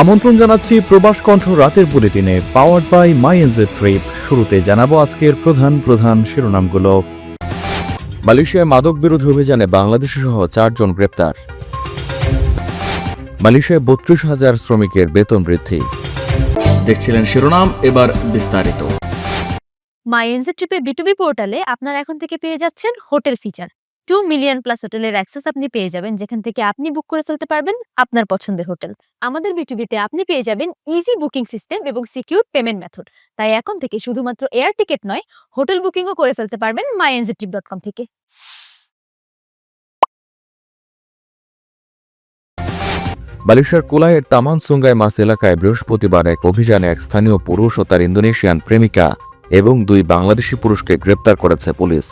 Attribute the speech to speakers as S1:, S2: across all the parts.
S1: আমন্ত্রণ জানাচ্ছি প্রবাস কণ্ঠ রাতের বুলেটিনে powered by my NJ trip শুরুতে জানাব আজকের প্রধান প্রধান শিরোনামগুলো। মালয়েশিয়ায় মাদক বিরোধী অভিযানে বাংলাদেশ সহ চারজন গ্রেপ্তার। মালয়েশিয়ায় বত্রিশ হাজার শ্রমিকের বেতন বৃদ্ধি। দেখছিলেন শিরোনাম, এবার বিস্তারিত।
S2: মাই এনজে ট্রিপের বিটুবি পোর্টালে আপনারা এখন থেকে পেয়ে যাচ্ছেন hotel feature two million plus হোটেলের অ্যাক্সেস আপনি পেয়ে যাবেন, যেখান থেকে আপনি বুক করে ফেলতে পারবেন আপনার পছন্দের হোটেল আমাদের বিটুবিতে আপনি পেয়ে যাবেন ইজি বুকিং সিস্টেম এবং সিকিউর পেমেন্ট মেথড তাই এখন থেকে শুধুমাত্র এয়ার টিকিট নয় হোটেল বুকিংও করে ফেলতে পারবেন my NJ trip dot com থেকে।
S1: মালয়েশিয়ার কুলাইয়ের তামান সুঙ্গাই মাস এলাকায় বৃহস্পতিবার এক অভিযানে এক স্থানীয় পুরুষ ও তার ইন্দোনেশিয়ান প্রেমিকা এবং দুই বাংলাদেশি পুরুষকে গ্রেপ্তার করেছে পুলিশ।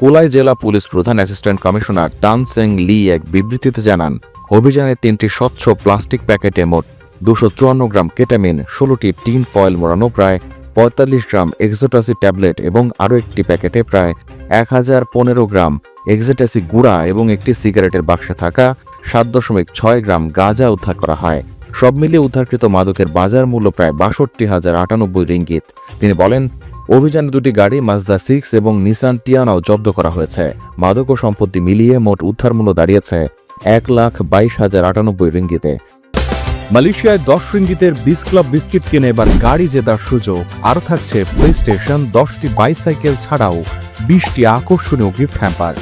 S1: কুলাই জেলা পুলিশ প্রধান assistant commissioner Tan Seng Lee এক বিবৃতিতে জানান, অভিযানে তিনটি স্বচ্ছ প্লাস্টিক প্যাকেটে মোট দুশো চুয়ান্ন গ্রাম কেটামিন, ষোলোটি টিন ফয়েল মোড়ানো প্রায় পঁয়তাল্লিশ গ্রাম এক্সোটাসি ট্যাবলেট এবং আরও একটি প্যাকেটে প্রায় এক হাজার পনেরো গ্রাম এক্সোটাসি গুঁড়া এবং একটি সিগারেটের বাক্সে থাকা সাত দশমিক ছয় গ্রাম গাঁজা উদ্ধার করা হয়। সব মিলিয়ে উদ্ধারকৃত মাদকের বাজার মূল্য প্রায় বাষট্টি হাজার আটানব্বই রিঙ্গিত। তিনি বলেন অভিযানে দুটি গাড়ি মাজদা সিক্স এবং নিসান টিয়ানাও জব্দ করা হয়েছে। মাদক ও সম্পত্তি মিলিয়ে মোট উদ্ধার মূল্য দাঁড়িয়েছে এক লাখ বাইশ হাজার আটানব্বই রিঙ্গিতে। মালয়েশিয়ায় দশ রিঙ্গিতের বিস ক্লাব বিস্কিট কিনে এবার গাড়ি জেতার সুযোগ। আরও থাকছে প্লে স্টেশন দশটি বাইসাইকেল ছাড়াও বিশটি আকর্ষণীয় গিফট হ্যাম্পার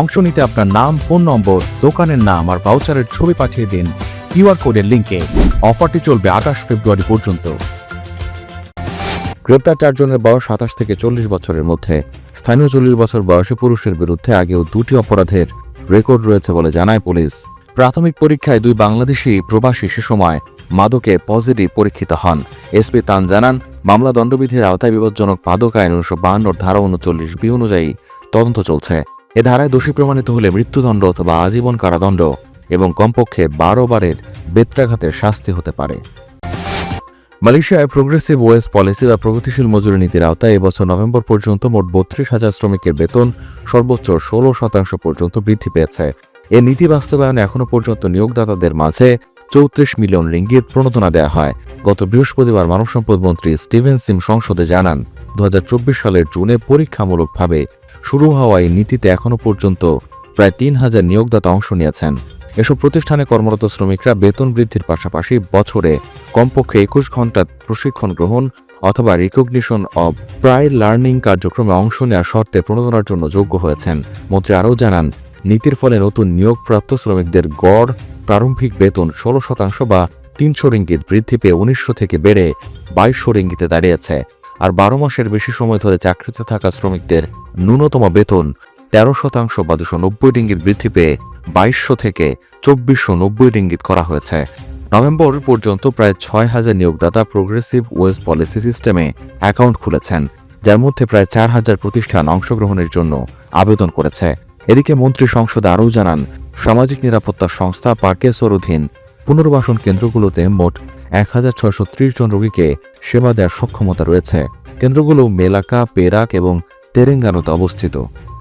S1: অংশ নিতে আপনার নাম ফোন নম্বর দোকানের নাম আর ভাউচারের ছবি পাঠিয়ে দিন। কিউআর কোডের লিঙ্কে অফারটি চলবে আঠাশ ফেব্রুয়ারি পর্যন্ত। গ্রেপ্তার চারজনের বয়স সাতাশ থেকে চল্লিশ বছরের মধ্যে। স্থানীয় চল্লিশ বছর বয়সী পুরুষের বিরুদ্ধে আগেও দুটি অপরাধের রেকর্ড রয়েছে বলে জানায় পুলিশ। প্রাথমিক পরীক্ষায় দুই বাংলাদেশি প্রবাসী সে সময় মাদকে পজিটিভ পরীক্ষিত হন। এসপি তান জানান, মামলা দণ্ডবিধির আওতায় বিপজ্জনক মাদক আইন উনিশশো বাহান্নর ধারা উনচল্লিশ বি অনুযায়ী তদন্ত চলছে। এ ধারায় দোষী প্রমাণিত হলে মৃত্যুদণ্ড অথবা আজীবন কারাদণ্ড এবং কমপক্ষে বারো বারের বেত্রাঘাতের শাস্তি হতে পারে। মালয়েশিয়ায় প্রোগ্রেসিভ ওয়েস পলিসি বা প্রগতিশীল মজুরি নীতির আওতায় এবছর নভেম্বর পর্যন্ত মোট বত্রিশ হাজার শ্রমিকের বেতন সর্বোচ্চ ষোলো শতাংশ পর্যন্ত বৃদ্ধি পেয়েছে। এ নীতি বাস্তবায়নে এখনও পর্যন্ত নিয়োগদাতাদের মাঝে চৌত্রিশ মিলিয়ন রিঙ্গিত প্রণোদনা দেওয়া হয়। গত বৃহস্পতিবার মানব সম্পদ মন্ত্রী স্টিভেন সিম সংসদে জানান দু হাজার চব্বিশ সালের জুনে পরীক্ষামূলকভাবে শুরু হওয়া এই নীতিতে এখনও পর্যন্ত প্রায় তিন হাজার নিয়োগদাতা অংশ নিয়েছেন। এসব প্রতিষ্ঠানে কর্মরত শ্রমিকরা বেতন বৃদ্ধির পাশাপাশি বছরে কমপক্ষে একুশ ঘণ্টা প্রশিক্ষণ গ্রহণ অথবা রিকগনিশন অব প্রায় লার্নিং কার্যক্রমে অংশ নেওয়ার শর্তে প্রণোদনার জন্য যোগ্য হয়েছেন। মন্ত্রী আরও জানান, নীতির ফলে নতুন নিয়োগপ্রাপ্ত শ্রমিকদের গড়, প্রারম্ভিক বেতন ষোলো শতাংশ বা তিনশো রিঙ্গিত বৃদ্ধি পেয়ে উনিশশো থেকে বেড়ে বাইশশো রিঙ্গিতে দাঁড়িয়েছে। আর বারো মাসের বেশি সময় ধরে চাকরিতে থাকা শ্রমিকদের ন্যূনতম বেতন তেরো শতাংশ বা দুশো নব্বই রিঙ্গিত বৃদ্ধি পেয়ে বাইশশো থেকে চব্বিশশো নব্বই রিঙ্গিত করা হয়েছে। নভেম্বর পর্যন্ত প্রায় ছয় হাজার নিয়োগদাতা প্রোগ্রেসিভ ওয়েস পলিসি সিস্টেমে অ্যাকাউন্ট খুলেছেন, যার মধ্যে প্রায় চার হাজার প্রতিষ্ঠান অংশগ্রহণের জন্য আবেদন করেছে। এদিকে মন্ত্রী সংসদ আরও জানান, সামাজিক নিরাপত্তা সংস্থা পার্কেসর অধীন পুনর্বাসন কেন্দ্রগুলোতে মোট এক হাজার ছয়শো ত্রিশ জন রোগীকে সেবা দেওয়ার সক্ষমতা রয়েছে। কেন্দ্রগুলো মেলাকা, পেরাক এবং তেরেঙ্গানোতে অবস্থিত।